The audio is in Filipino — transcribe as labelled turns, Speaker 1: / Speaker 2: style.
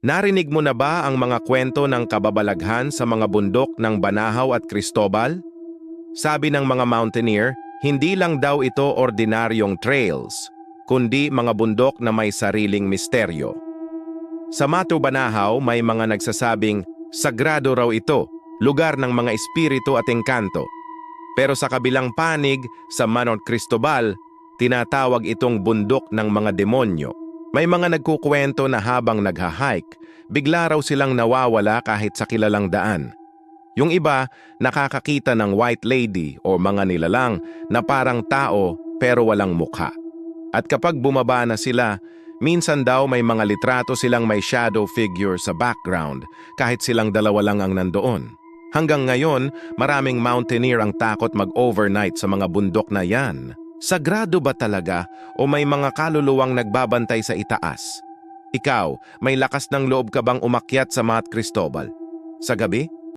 Speaker 1: Narinig mo na ba ang mga kwento ng kababalaghan sa mga bundok ng Banahaw at Cristobal? Sabi ng mga mountaineer, hindi lang daw ito ordinaryong trails, kundi mga bundok na may sariling misteryo. Sa Matu Banahaw, may mga nagsasabing, sagrado raw ito, lugar ng mga espiritu at engkanto. Pero sa kabilang panig, sa Manot Cristobal, tinatawag itong bundok ng mga demonyo. May mga nagkukwento na habang nagha-hike, bigla raw silang nawawala kahit sa kilalang daan. Yung iba, nakakakita ng white lady o mga nilalang na parang tao pero walang mukha. At kapag bumaba na sila, minsan daw may mga litrato silang may shadow figure sa background kahit silang dalawa lang ang nandoon. Hanggang ngayon, maraming mountaineer ang takot mag-overnight sa mga bundok na yan. Sagrado ba talaga o may mga kaluluwang nagbabantay sa itaas? Ikaw, may lakas ng loob ka bang umakyat sa Mount Cristobal? Sa gabi?